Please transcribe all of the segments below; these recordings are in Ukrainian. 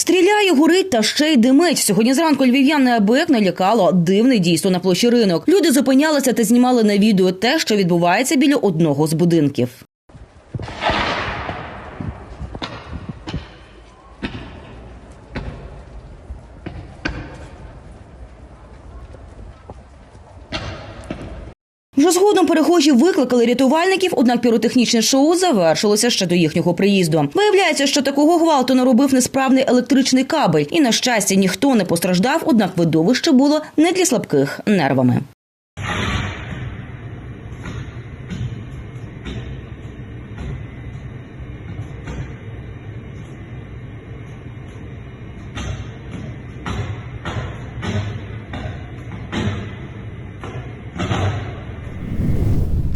Стріляє, горить та ще й димить. Сьогодні зранку львів'ян неабияк налякало дивне дійство на площі ринок. Люди зупинялися та знімали на відео те, що відбувається біля одного з будинків. Вже згодом перехожі викликали рятувальників, однак піротехнічне шоу завершилося ще до їхнього приїзду. Виявляється, що такого гвалту наробив несправний електричний кабель, і на щастя ніхто не постраждав, однак видовище було не для слабких нервами.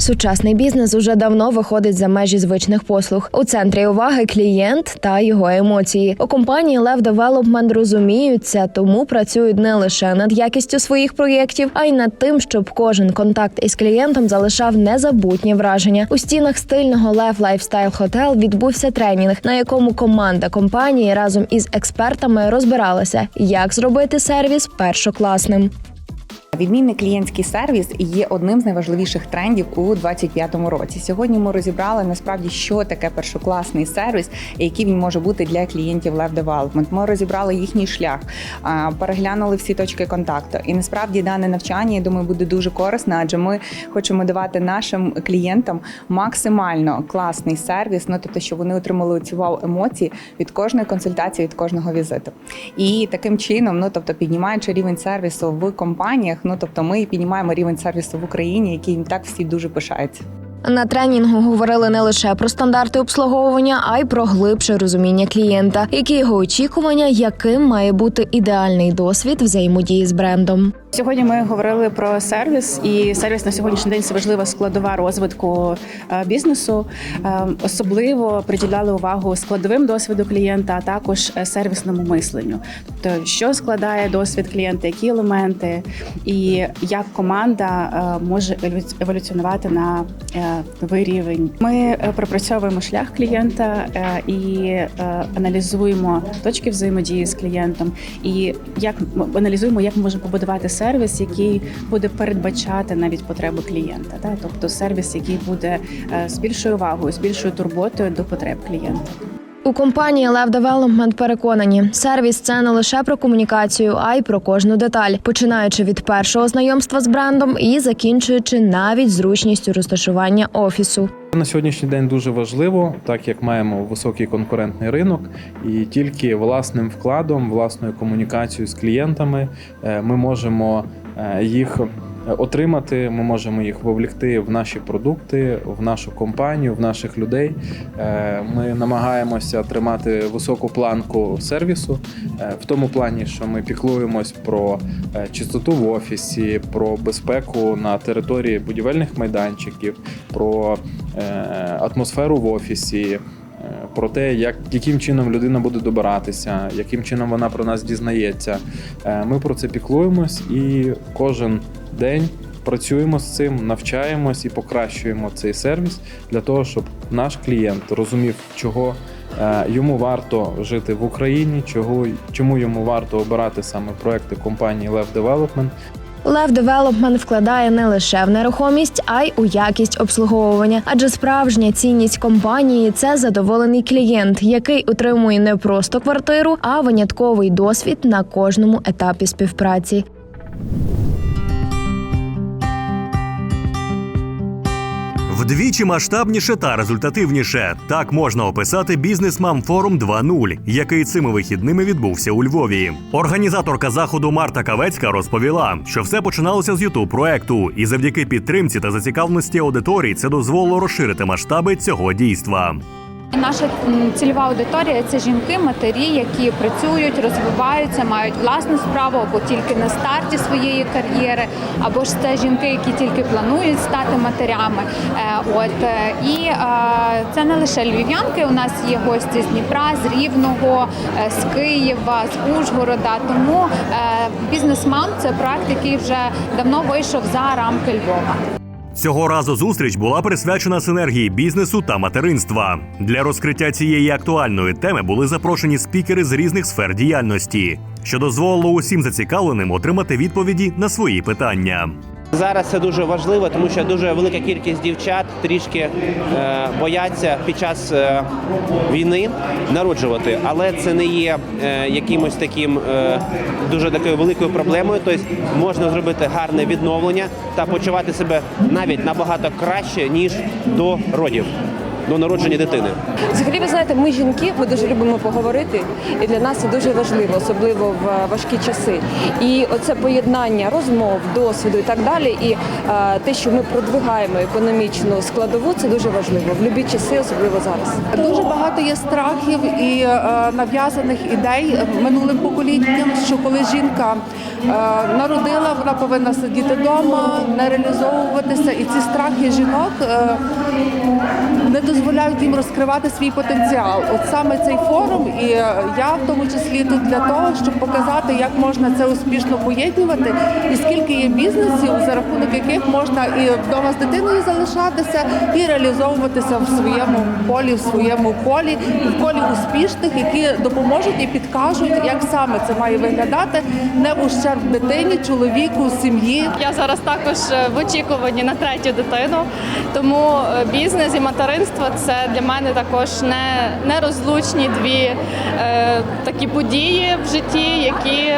Сучасний бізнес уже давно виходить за межі звичних послуг. У центрі уваги клієнт та його емоції. У компанії Lev Development розуміються, тому працюють не лише над якістю своїх проєктів, а й над тим, щоб кожен контакт із клієнтом залишав незабутні враження. У стінах стильного Lev Lifestyle Hotel відбувся тренінг, на якому команда компанії разом із експертами розбиралася, як зробити сервіс першокласним. Відмінний клієнтський сервіс є одним з найважливіших трендів у 2025 році. Сьогодні ми розібрали насправді, що таке першокласний сервіс який він може бути для клієнтів Love Development. Ми розібрали їхній шлях, переглянули всі точки контакту. І насправді дане навчання, я думаю, буде дуже корисне, адже ми хочемо давати нашим клієнтам максимально класний сервіс. Ну тобто, щоб вони отримали цю вау емоції від кожної консультації, від кожного візиту. І таким чином, ну тобто, піднімаючи рівень сервісу в компаніях, ну тобто, ми піднімаємо рівень сервісу в Україні, який так всі дуже пишаються. На тренінгу говорили не лише про стандарти обслуговування, а й про глибше розуміння клієнта, які його очікування, яким має бути ідеальний досвід взаємодії з брендом. Сьогодні ми говорили про сервіс, і сервіс на сьогоднішній день це важлива складова розвитку е, бізнесу. Е, Особливо приділяли увагу складовим досвіду клієнта, а також е, сервісному мисленню. Тобто, що складає досвід клієнта, які елементи, і як команда може еволю- еволюціонувати на новий рівень. Ми пропрацьовуємо шлях клієнта і аналізуємо точки взаємодії з клієнтом, і як аналізуємо, як ми можемо побудувати сервіс, який буде передбачати навіть потреби клієнта. Да? Тобто сервіс, який буде е, з більшою увагою, з більшою турботою до потреб клієнта. У компанії Lev Development переконані, сервіс це не лише про комунікацію, а й про кожну деталь, починаючи від першого знайомства з брендом і закінчуючи навіть зручністю розташування офісу. На сьогоднішній день дуже важливо, так як маємо високий конкурентний ринок, і тільки власним вкладом, власною комунікацією з клієнтами е, ми можемо е, їх отримати. Ми можемо їх вовлікти в наші продукти, в нашу компанію, в наших людей. Е, Ми намагаємося тримати високу планку сервісу в тому плані, що ми піклуємось про чистоту в офісі, про безпеку на території будівельних майданчиків, про атмосферу в офісі. е, Про те, як, яким чином людина буде добиратися, яким чином вона про нас дізнається. Е, Ми про це піклуємось і кожен день працюємо з цим, навчаємось і покращуємо цей сервіс для того, щоб наш клієнт розумів, чого е, йому варто жити в Україні, чого, чому йому варто обирати саме проекти компанії Lev Development. Lev Девелопмент вкладає не лише в нерухомість, а й у якість обслуговування. Адже справжня цінність компанії це задоволений клієнт, який отримує не просто квартиру, а винятковий досвід на кожному етапі співпраці. Вдвічі масштабніше та результативніше. Так можна описати бізнес-мам форум 2.0, який цими вихідними відбувся у Львові. Організаторка заходу Марта Кавецька розповіла, що все починалося з ютуб проекту, і завдяки підтримці та зацікавленості аудиторії це дозволило розширити масштаби цього дійства. Наша цільова аудиторія це жінки, матері, які працюють, розвиваються, мають власну справу або тільки на старті своєї кар'єри, або ж це жінки, які тільки планують стати матерями. Е, От е, і е, це не лише львів'янки. У нас є гості з Дніпра, з Рівного, з Києва, з Ужгорода. Тому бізнес-мам це проект, який вже давно вийшов за рамки Львова. Цього разу зустріч була присвячена синергії бізнесу та материнства. Для розкриття цієї актуальної теми були запрошені спікери з різних сфер діяльності, що дозволило усім зацікавленим отримати відповіді на свої питання. Зараз це дуже важливо, тому що дуже велика кількість дівчат трішки е, бояться під час е, війни народжувати, але це не є е, якимось таким дуже такою великою проблемою. Тобто можна зробити гарне відновлення та почувати себе навіть набагато краще ніж до родів, до народження дитини. Взагалі, ви знаєте, ми жінки, ми дуже любимо поговорити, і для нас це дуже важливо, особливо в е, важкі часи. І оце поєднання розмов, досвіду і так далі, і е, те, що ми продвигаємо економічну складову, це дуже важливо в будь-які часи, особливо зараз. Дуже багато є страхів і е, нав'язаних ідей минулим поколінням, що коли жінка е, народила, вона повинна сидіти вдома, не реалізовуватися. І ці страхи жінок е, не дозволяють їм розкривати свій потенціал. От саме цей форум, і е, я в тому числі тут для того, щоб показати, як можна це успішно поєднувати, і скільки є бізнесів, за рахунок яких можна і вдома з дитиною залишатися, і реалізовуватися в своєму полі, в своєму полі, в колі успішних, які допоможуть і підкажуть, як саме це має виглядати, не в ущерб дитині, чоловіку, сім'ї. Я зараз також е, в очікуванні на третю дитину, тому е, бізнес і материнство це для мене також не нерозлучні дві е, такі події в житті, які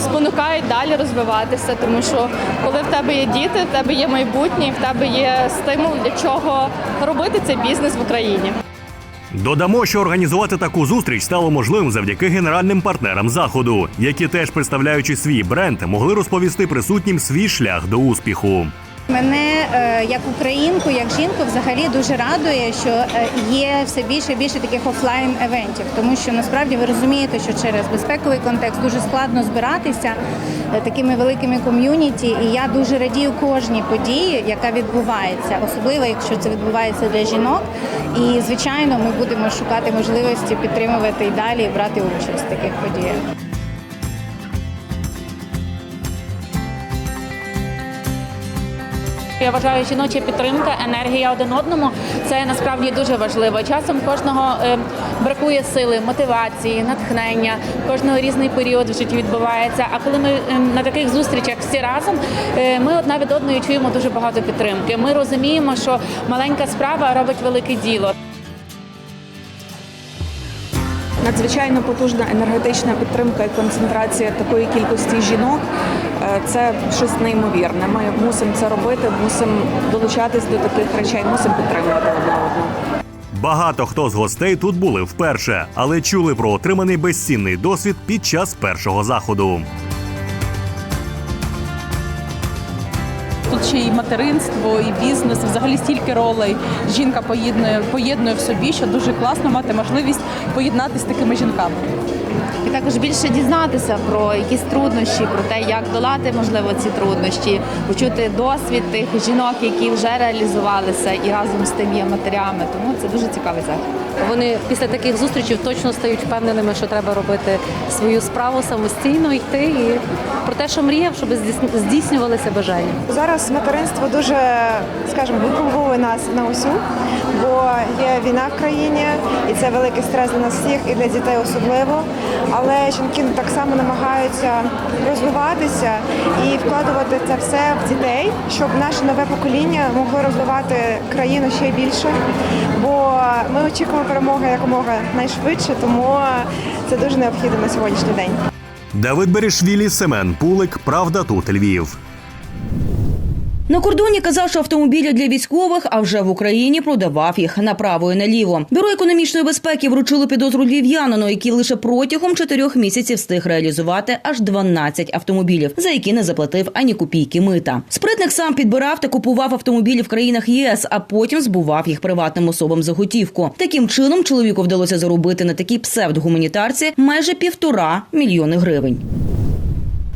спонукають далі розвиватися. Тому що коли в тебе є діти, в тебе є майбутнє, в тебе є стимул для чого робити цей бізнес в Україні. Додамо, що організувати таку зустріч стало можливим завдяки генеральним партнерам заходу, які теж представляючи свій бренд, могли розповісти присутнім свій шлях до успіху. Мене е, як українку, як жінку, взагалі дуже радує, що е, є все більше і більше таких офлайн евентів, тому що насправді ви розумієте, що через безпековий контекст дуже складно збиратися е, такими великими ком'юніті. І я дуже радію кожній події, яка відбувається, особливо якщо це відбувається для жінок. І звичайно, ми будемо шукати можливості підтримувати і далі і брати участь в таких подіях. Я вважаю, жіноча підтримка, енергія один одному це насправді дуже важливо. Часом кожного е, бракує сили, мотивації, натхнення. Кожного різний період в житті відбувається. А коли ми е, на таких зустрічах всі разом, е, ми одна від одної чуємо дуже багато підтримки. Ми розуміємо, що маленька справа робить велике діло. Надзвичайно потужна енергетична підтримка і концентрація такої кількості жінок. е, Це щось неймовірне. Ми мусимо це робити, мусимо долучатись до таких речей, мусимо підтримувати одне одного. Багато хто з гостей тут були вперше, але чули про отриманий безцінний досвід під час першого заходу. Ще і материнство, і бізнес, і взагалі стільки ролей жінка поєднує, поєднує в собі, що дуже класно мати можливість поєднатися з такими жінками. І також більше дізнатися про якісь труднощі, про те, як долати можливо ці труднощі, почути досвід тих жінок, які вже реалізувалися і разом з тим є матерями. Тому це дуже цікавий захід. Вони після таких зустрічей точно стають впевненими, що треба робити свою справу самостійно йти і про те, що мріяв, щоб здійснювалися бажання. Зараз материнство дуже, скажімо, випробовує нас на усю, бо є війна в країні, і це великий стрес для нас всіх і для дітей особливо. Але жінки так само намагаються розвиватися і вкладувати це все в дітей, щоб наше нове покоління могло розвивати країну ще більше. Бо очікуємо перемоги якомога найшвидше, тому це дуже необхідно на сьогоднішній день. Давид Берішвілі, Семен Пулик, Правда тут Львів. На кордоні казав, що автомобілі для військових, а вже в Україні продавав їх направо і наліво. Бюро економічної безпеки вручило підозру львів'янину, який лише протягом чотирьох місяців встиг реалізувати аж 12 автомобілів, за які не заплатив ані копійки мита. Спритник сам підбирав та купував автомобілі в країнах ЄС, а потім збував їх приватним особам за готівку. Таким чином чоловіку вдалося заробити на такій псевдогуманітарці майже півтора мільйони гривень.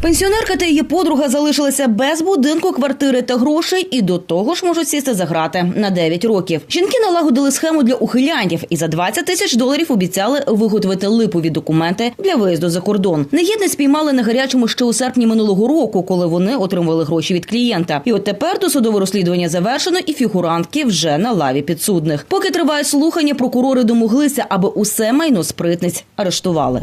Пенсіонерка та її подруга залишилися без будинку, квартири та грошей, і до того ж можуть сісти за грати на 9 років. Жінки налагодили схему для ухилянтів і за 20 тисяч доларів обіцяли виготовити липові документи для виїзду за кордон. Негідне спіймали на гарячому ще у серпні минулого року, коли вони отримували гроші від клієнта. І от тепер досудове розслідування завершено, і фігурантки вже на лаві підсудних. Поки тривають слухання, прокурори домоглися, аби усе майно спритниць арештували.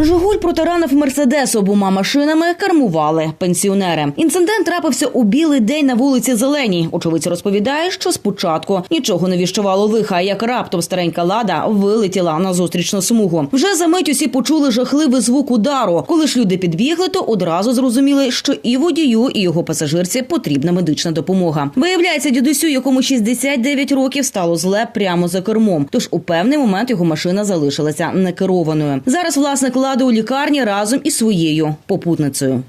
Жигуль протаранив Мерседес обома машинами, кермували пенсіонери. Інцидент трапився у білий день на вулиці Зеленій. Очевидь розповідає, що спочатку нічого не віщувало лиха, як раптом старенька лада вилетіла на зустрічну смугу. Вже за мить усі почули жахливий звук удару. Коли ж люди підбігли, то одразу зрозуміли, що і водію, і його пасажирці потрібна медична допомога. Виявляється, дідусю, якому 69 років, стало зле прямо за кермом. Тож у певний момент його машина залишилася некерованою. Зараз власник лади у лікарні разом із своєю попутницею.